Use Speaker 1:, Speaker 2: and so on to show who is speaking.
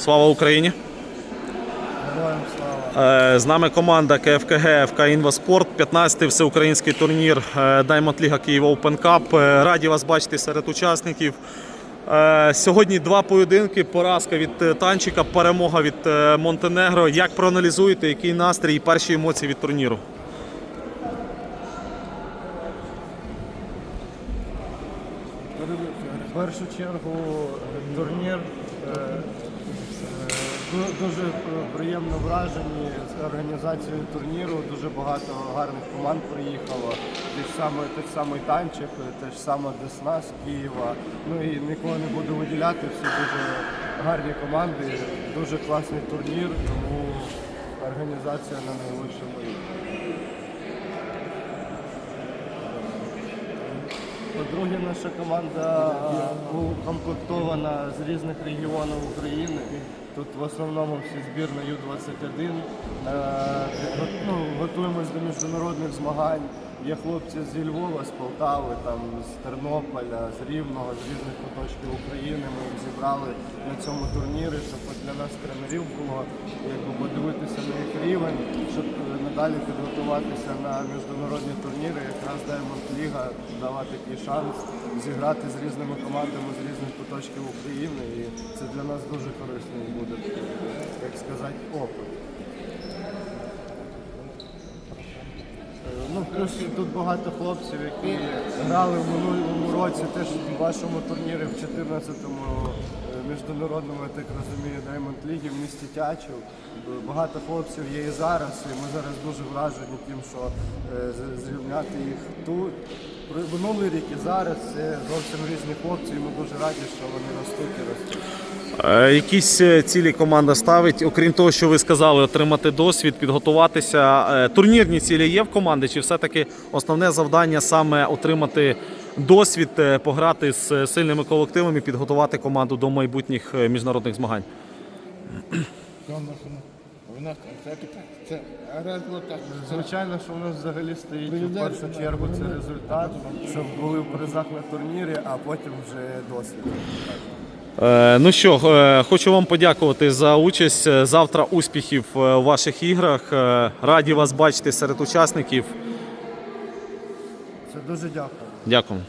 Speaker 1: Слава Україні! Е, З нами команда КФКГ ФК Інваспорт, 15-й всеукраїнський турнір е, Diamond Ліга Київ Open Cup. Е, Раді вас бачити серед учасників. Сьогодні два поєдинки. Поразка від танчика, перемога від Монтенегро. Як проаналізуєте, який настрій і перші емоції від турніру?
Speaker 2: В першу чергу турнір дуже приємно вражені з організацією турніру. Дуже багато гарних команд приїхало. Те саме, те самий танчик, те ж саме Десна з Києва. Ну і нікого не буду виділяти. Всі дуже гарні команди, дуже класний турнір, тому організація на найвищому рівні. По-друге, наша команда укомплектована з різних регіонів України. Тут в основному всі збірна Ю-21. Готуємось до міжнародних змагань. Є хлопці зі Львова, з Полтави, там, з Тернополя, з Рівного, з різних куточків України. Ми їх зібрали на цьому турнірі, щоб для нас тренерів було якби, подивитися на їх рівень, щоб е, надалі підготуватися на міжнародні турніри. Якраз Diamond Ліга дала такий шанс зіграти з різними командами з різних куточків України. І це для нас дуже корисний буде, як сказати, опит. Плюс тут багато хлопців, які грали в минулому році, теж в вашому турнірі в 14-му е, міжнародному, я так розумію, Diamond Лігі в місті Тячів. Багато хлопців є і зараз, і ми зараз дуже вражені тим, що е, зрівняти їх тут. Минулий рік і зараз це зовсім різні хлопці, і ми дуже раді, що вони ростуть і ростуть.
Speaker 1: Е, Якісь е, цілі команда ставить, окрім того, що ви сказали, отримати досвід, підготуватися. Турнірні цілі є в команди, чи все-таки основне завдання саме отримати досвід, е, пограти з е, сильними колективами, підготувати команду до майбутніх е, міжнародних змагань?
Speaker 3: Вона це.
Speaker 2: Звичайно, що в нас взагалі стоїть в першу чергу це результат, щоб були в призах на турнірі, а потім вже досвід.
Speaker 1: Ну що, хочу вам подякувати за участь. Завтра успіхів у ваших іграх. Раді вас бачити серед учасників.
Speaker 2: Це дуже дякую.
Speaker 1: Дякую.